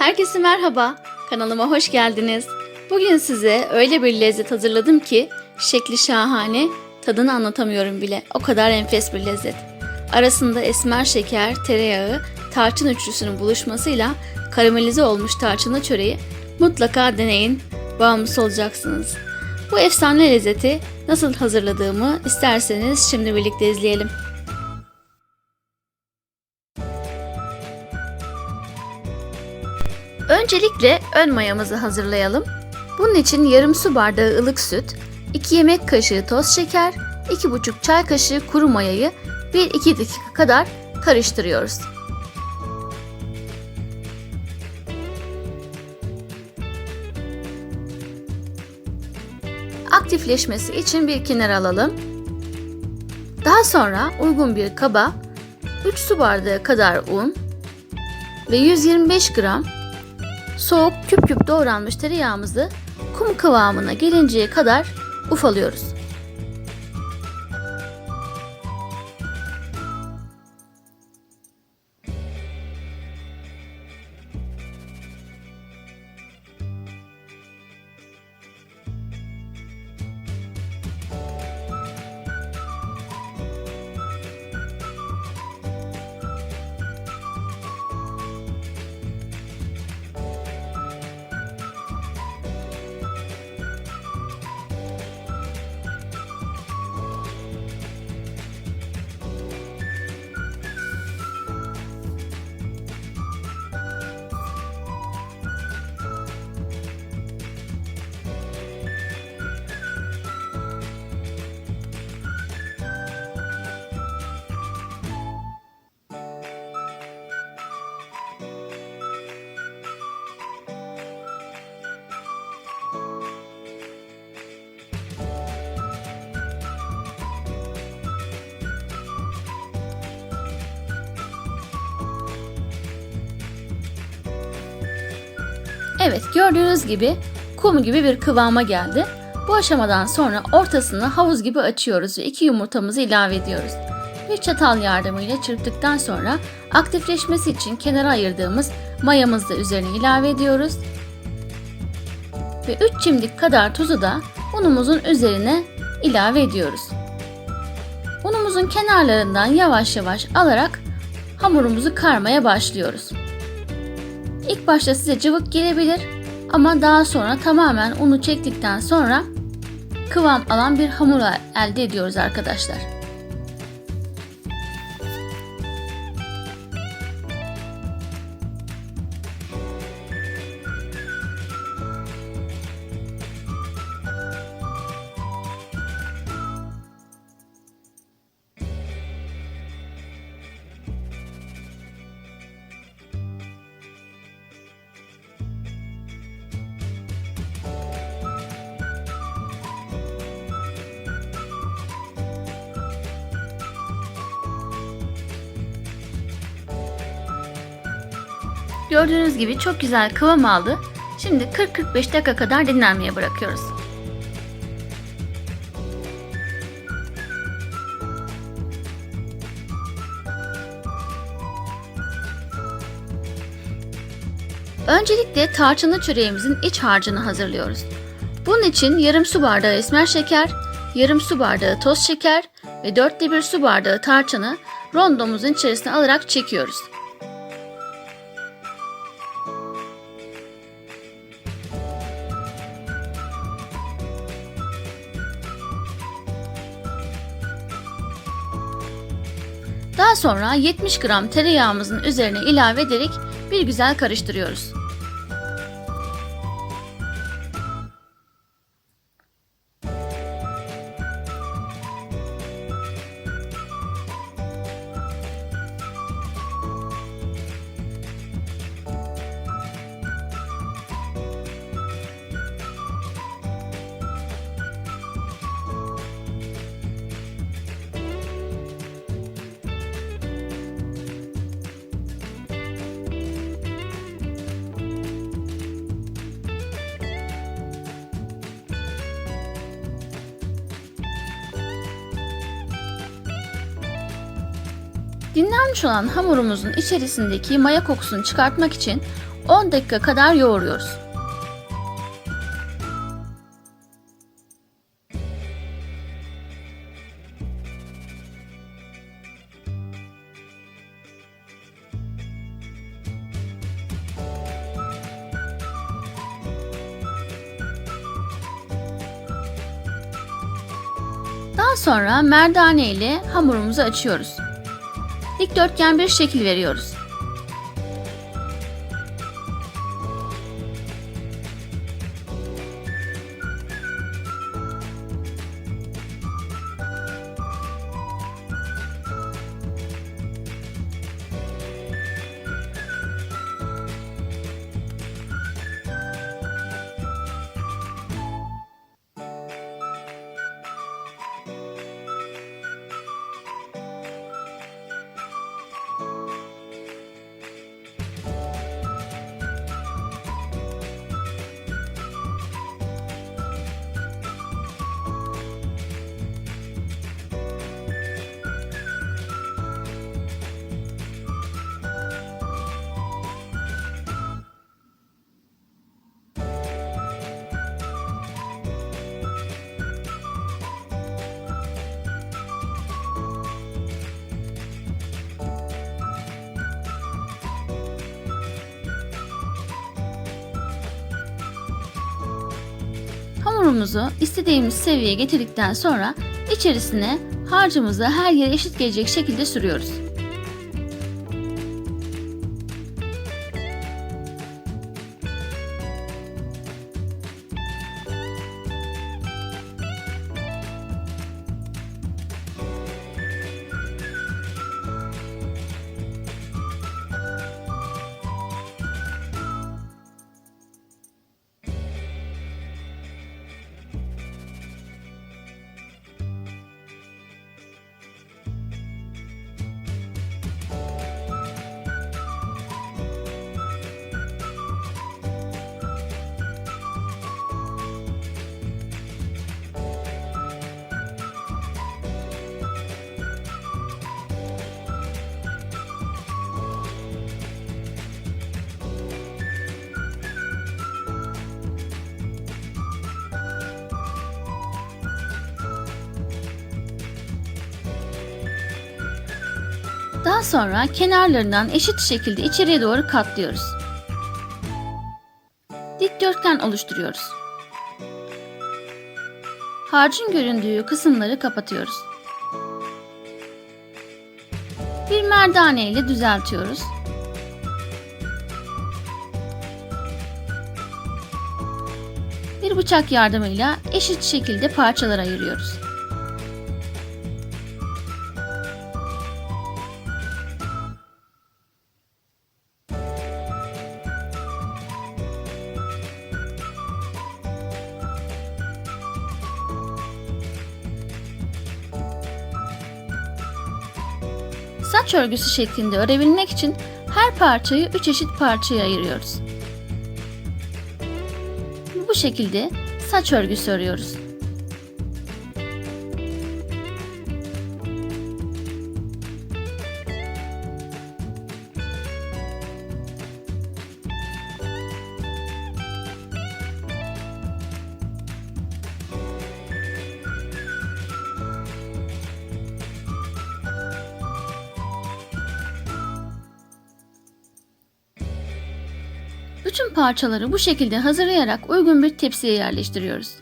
Herkese merhaba. Kanalıma hoş geldiniz. Bugün size öyle bir lezzet hazırladım ki şekli şahane, tadını anlatamıyorum bile. O kadar enfes bir lezzet. Arasında esmer şeker, tereyağı, tarçın üçlüsünün buluşmasıyla karamelize olmuş tarçınlı çöreği mutlaka deneyin. Bağımlısı olacaksınız. Bu efsane lezzeti nasıl hazırladığımı isterseniz şimdi birlikte izleyelim. Öncelikle ön mayamızı hazırlayalım. Bunun için yarım su bardağı ılık süt, 2 yemek kaşığı toz şeker, 2,5 çay kaşığı kuru mayayı 1-2 dakika kadar karıştırıyoruz. Aktifleşmesi için bir kenara alalım. Daha sonra uygun bir kaba 3 su bardağı kadar un ve 125 gram soğuk küp küp doğranmış tereyağımızı kum kıvamına gelinceye kadar ufalıyoruz. Evet gördüğünüz gibi kum gibi bir kıvama geldi. Bu aşamadan sonra ortasını havuz gibi açıyoruz ve iki yumurtamızı ilave ediyoruz. Bir çatal yardımıyla çırptıktan sonra aktifleşmesi için kenara ayırdığımız mayamızı da üzerine ilave ediyoruz. Ve 3 çimdik kadar tuzu da unumuzun üzerine ilave ediyoruz. Unumuzun kenarlarından yavaş yavaş alarak hamurumuzu karmaya başlıyoruz. İlk başta size cıvık gelebilir ama daha sonra tamamen unu çektikten sonra kıvam alan bir hamur elde ediyoruz arkadaşlar. Gördüğünüz gibi çok güzel kıvam aldı. Şimdi 40-45 dakika kadar dinlenmeye bırakıyoruz. Öncelikle tarçınlı çöreğimizin iç harcını hazırlıyoruz. Bunun için yarım su bardağı esmer şeker, yarım su bardağı toz şeker ve dörtte bir su bardağı tarçını rondomuzun içerisine alarak çekiyoruz. Daha sonra 70 gram tereyağımızın üzerine ilave ederek bir güzel karıştırıyoruz. Dinlenmiş olan hamurumuzun içerisindeki maya kokusunu çıkartmak için 10 dakika kadar yoğuruyoruz. Daha sonra merdane ile hamurumuzu açıyoruz. Dikdörtgen bir şekil veriyoruz. Hamurumuzu istediğimiz seviyeye getirdikten sonra içerisine harcımızı her yere eşit gelecek şekilde sürüyoruz. Daha sonra kenarlarından eşit şekilde içeriye doğru katlıyoruz. Dikdörtgen oluşturuyoruz. Harcın göründüğü kısımları kapatıyoruz. Bir merdane ile düzeltiyoruz. Bir bıçak yardımıyla eşit şekilde parçalara ayırıyoruz. Saç örgüsü şeklinde örebilmek için her parçayı 3 eşit parçaya ayırıyoruz. Bu şekilde saç örgüsü örüyoruz. Bütün parçaları bu şekilde hazırlayarak uygun bir tepsiye yerleştiriyoruz.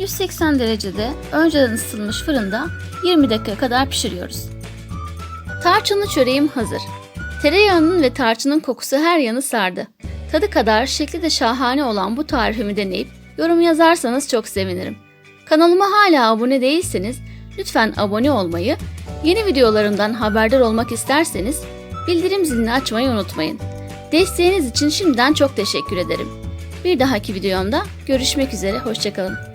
180 derecede önceden ısıtılmış fırında 20 dakika kadar pişiriyoruz. Tarçınlı çöreğim hazır. Tereyağının ve tarçının kokusu her yanı sardı. Tadı kadar şekli de şahane olan bu tarifimi deneyip yorum yazarsanız çok sevinirim. Kanalıma hala abone değilseniz lütfen abone olmayı, yeni videolarımdan haberdar olmak isterseniz bildirim zilini açmayı unutmayın. Desteğiniz için şimdiden çok teşekkür ederim. Bir dahaki videomda görüşmek üzere, hoşçakalın.